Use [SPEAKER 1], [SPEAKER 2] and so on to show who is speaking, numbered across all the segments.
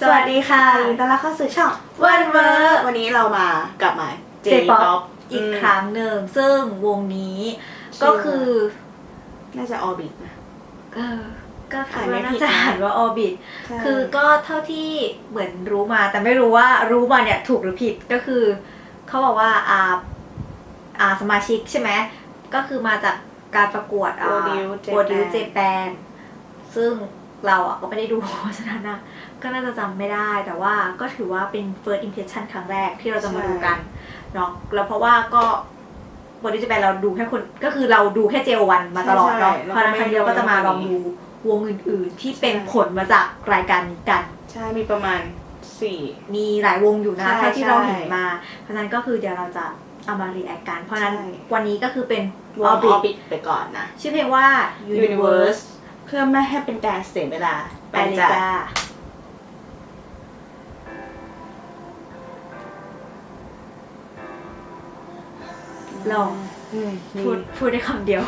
[SPEAKER 1] สวัสดีค่ะยินดีต้อนรับเข้าสู่ช่อง
[SPEAKER 2] วันเวอร์วันนี้เรามากลับมา
[SPEAKER 1] J-pop อีกครั้งหนึ่ง ซึ่งวงนี้
[SPEAKER 2] ชื่อ
[SPEAKER 1] ก็คือ
[SPEAKER 2] น่าจะออบิทนะ
[SPEAKER 1] เออก็คิ
[SPEAKER 2] อ่า
[SPEAKER 1] ด
[SPEAKER 2] นไม่
[SPEAKER 1] ว่า
[SPEAKER 2] ผิ
[SPEAKER 1] น่า
[SPEAKER 2] ด
[SPEAKER 1] จะ
[SPEAKER 2] นะ
[SPEAKER 1] อ่านว่าออบิท
[SPEAKER 2] ใช่
[SPEAKER 1] คือก็เท่าที่เหมือนรู้มา แต่ไม่รู้ว่ารู้มาเนี่ยถูกหรือผิดก็คือ เขาบอกว่าอ่าอ่าสมาชิกใช่ไหมก็คือมาจากการประกวดอ่า
[SPEAKER 2] Produce Japan
[SPEAKER 1] โปรดิวเจแปนซึ่ง เราอะก็ไม่ได้ดูเพราะฉะนั้นนะก็น่าจะจำไม่ได้แต่ว่าก็ถือว่าเป็น first impression ครั้งแรกที่เราจะมาดูกันเนาะแล้วเพราะว่าก็โปรดิวเจแปนเราดูแค่คนก็คือเราดูแค่เจลวันมาตลอดเนาะเพราะฉะนั้นครั้งเดียวก็จะมาลองดูวงอื่นๆ ที่เป็นผลมาจากรายการนี้กัน
[SPEAKER 2] ใช่มีประมาณสี่
[SPEAKER 1] มีหลายวงอยู่นะ
[SPEAKER 2] ใช่
[SPEAKER 1] เท่าที่เราเห็น
[SPEAKER 2] ใช่
[SPEAKER 1] มา เพราะฉะนั้นก็คือเดี๋ยวเราจะเอามารีแอคกันเพราะฉะนั้น
[SPEAKER 2] ใช่
[SPEAKER 1] วันนี้ก็คือเป็น
[SPEAKER 2] วงอ
[SPEAKER 1] Orbit
[SPEAKER 2] อบิทไปก่อนนะ
[SPEAKER 1] ชื่อเพลงว่า Universe
[SPEAKER 2] Universe เพื่อไม่ให้เป็นการเสียเวลา
[SPEAKER 1] ไปเลยจ้าหล่อ
[SPEAKER 2] อืม
[SPEAKER 1] พูดพูดได้คำเดียว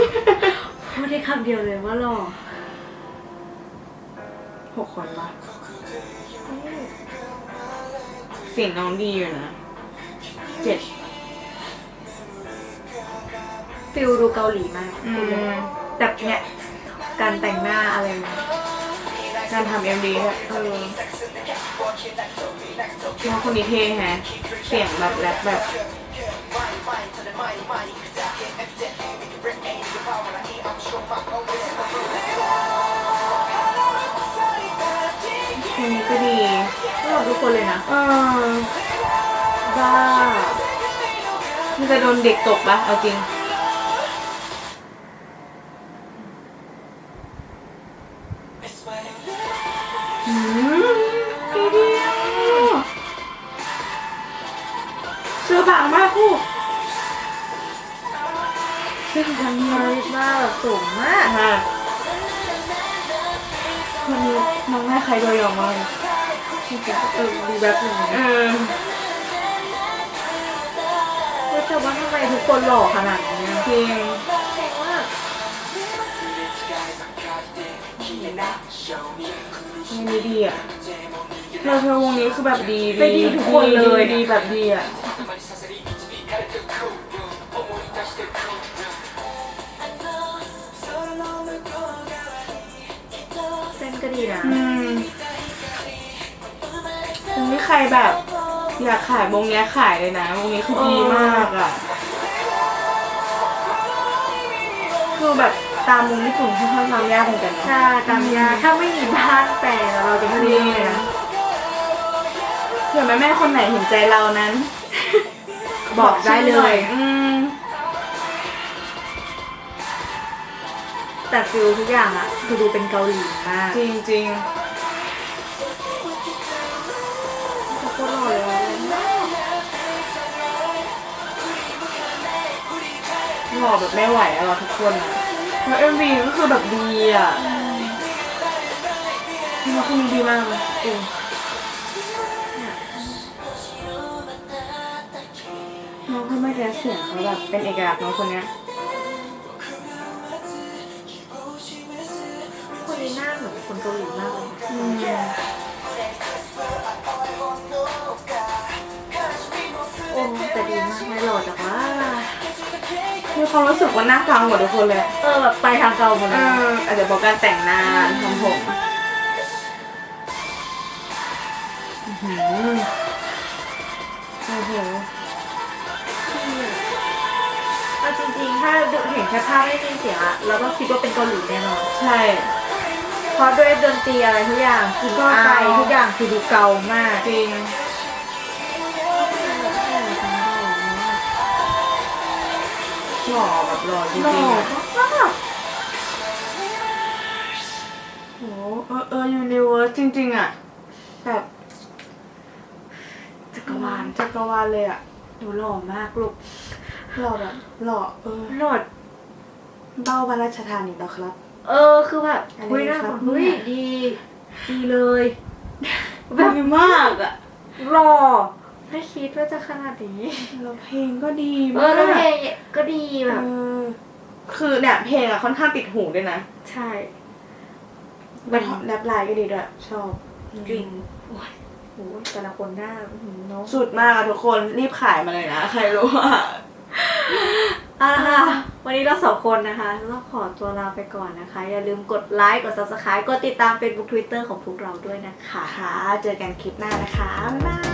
[SPEAKER 1] พูดได้คำเดียวเลยว่าหล่อ
[SPEAKER 2] หกคนปะเสียงน้องดีอยู่นะเจ็ด
[SPEAKER 1] ฟิลดูเกาหลีมาก
[SPEAKER 2] อื
[SPEAKER 1] พูดเลย
[SPEAKER 2] ม
[SPEAKER 1] แบบเนี้ย การแต่งหน้าอะไรเงี้ย
[SPEAKER 2] การทำเอ็มดีด้วย
[SPEAKER 1] เออ
[SPEAKER 2] น้องคนนี้เท่แฮะเสียงแบบแรปแบบเพลงนี้ก็ดี
[SPEAKER 1] หล่อทุกคนเลยนะ
[SPEAKER 2] เออบ้ามันจะโดนเด็กตกปะเอาจริง เสื้อบางมากคู่เสื้อบางมาก
[SPEAKER 1] มากแบบสูงมาก
[SPEAKER 2] มากคนนี้น้องแม่ใครโดยยอมมากเลย
[SPEAKER 1] เออดูแบบหนึ่ง
[SPEAKER 2] เอ
[SPEAKER 1] นะ
[SPEAKER 2] อ
[SPEAKER 1] เฮ้ยแต่ว่าทำไมทุกคนหล่อขนาดนี้อะ
[SPEAKER 2] จริง
[SPEAKER 1] เก่งมาก
[SPEAKER 2] วงนี้ดีอะเธอเธอวงนี้คือแบบดี
[SPEAKER 1] ไปดีทุกคนเลย
[SPEAKER 2] ดีแบบดีอะ
[SPEAKER 1] ก็ดีนะ
[SPEAKER 2] อืมวงนี้ใครแบบ อยากขายวงเนี้ยขายเลยนะวงนี้คือดีมากอะ คือแบบตามวงญี่ปุ่นค่อนข้างทำยากเหมือนกันนะ
[SPEAKER 1] ใช่ตามยาถ้าไม่มีบ้านแปลแล้วเราจะไม่รู้เลยนะ
[SPEAKER 2] เผื่อแม่แม่ๆคนไหนเห็นใจเรานั้น
[SPEAKER 1] บอกได้เล
[SPEAKER 2] ชื่อหน่อยอืม
[SPEAKER 1] แต่ฟิลทุกอย่างอะคือดูเป็นเกาหลีมาก
[SPEAKER 2] จริงจริง
[SPEAKER 1] ทุกคนหล่อเลย
[SPEAKER 2] ๆหล่อแบบไม่ไหวอะเราทุกคนอะแล้วเอ็มวีก็คือแบบดีอะพี่มาคนนี้ดีมากเลยเออน้องเขาไม่ได้เสียงเขาแบบเป็นเอกลักษณ์น้องคนเนี้ย
[SPEAKER 1] มีหน้าเหมือนคนเกาหลีมากเลย
[SPEAKER 2] อืม
[SPEAKER 1] โอ้แต่ดีมากไม่หล่อจากว่า
[SPEAKER 2] มีความรู้สึกว่าหน้ากางหมดทุกคนเลย
[SPEAKER 1] เออแบบไปทางเกาหมด
[SPEAKER 2] เอ
[SPEAKER 1] เลย
[SPEAKER 2] ออาจจะบอกการแต่งหน้าทำผมอื้อหือโอ้โห
[SPEAKER 1] เอาจริงๆ ถ้าเห็นแค่ภาพไม่มีเสียงอะเราก็คิดว่าเป็นเกาหลีแน่นอน
[SPEAKER 2] ใช่
[SPEAKER 1] ราะด้วยดนตรีอะไรทุกอย่างกลิ่น
[SPEAKER 2] ก็
[SPEAKER 1] อา
[SPEAKER 2] เกา
[SPEAKER 1] ยทุกอย่างคือดูเกามาก
[SPEAKER 2] จริงหล่อแบบหล่อจริง
[SPEAKER 1] หล่อ
[SPEAKER 2] ๆอะ
[SPEAKER 1] มาก
[SPEAKER 2] โหเออเออยูนิเวิร์สจริง ๆอะแบบ
[SPEAKER 1] จักรวาล
[SPEAKER 2] จักรวาลเลยอะ
[SPEAKER 1] ดูหล่อมากลูก
[SPEAKER 2] หล่อแบบหล่อเออ
[SPEAKER 1] หล่อ
[SPEAKER 2] เบ้าพระราชทานอีกแล้วครับ
[SPEAKER 1] เออคือแบบ
[SPEAKER 2] อันนี้
[SPEAKER 1] เฮ้ยน่า
[SPEAKER 2] ครับ
[SPEAKER 1] เฮ้ย
[SPEAKER 2] เนี่ย
[SPEAKER 1] ดีดีเลยแบบ
[SPEAKER 2] ดีมากอะ
[SPEAKER 1] หล่อไม่คิดว่าจะขนาดนี้
[SPEAKER 2] แล้วเพลงก็ดี
[SPEAKER 1] เอ
[SPEAKER 2] มา
[SPEAKER 1] อกแล้วเพลงก็ดีแบบ
[SPEAKER 2] เออคือเนี่ยเพลงอะค่อนข้างติดหูด้วยนะ
[SPEAKER 1] ใช่
[SPEAKER 2] แล้วแรปไลน์ก็ดีด้วยชอบ
[SPEAKER 1] อจริงโอ้ยโอ้ยแต่ละคนหน้าอื้อหือเนาะ
[SPEAKER 2] สุดมากอะทุกคนรีบขายมาเลยนะ ใครรู้ว่า
[SPEAKER 1] เอาละค่ะ วันนี้เราสองคนนะคะต้องขอตัวลาไปก่อนนะคะ อย่าลืมกดไลค์ กด subscribe กดติดตาม Facebook Twitter ของพวกเราด้วยนะคะ
[SPEAKER 2] ค่ะเจอกันคลิปหน้านะคะ บ๊ายบาย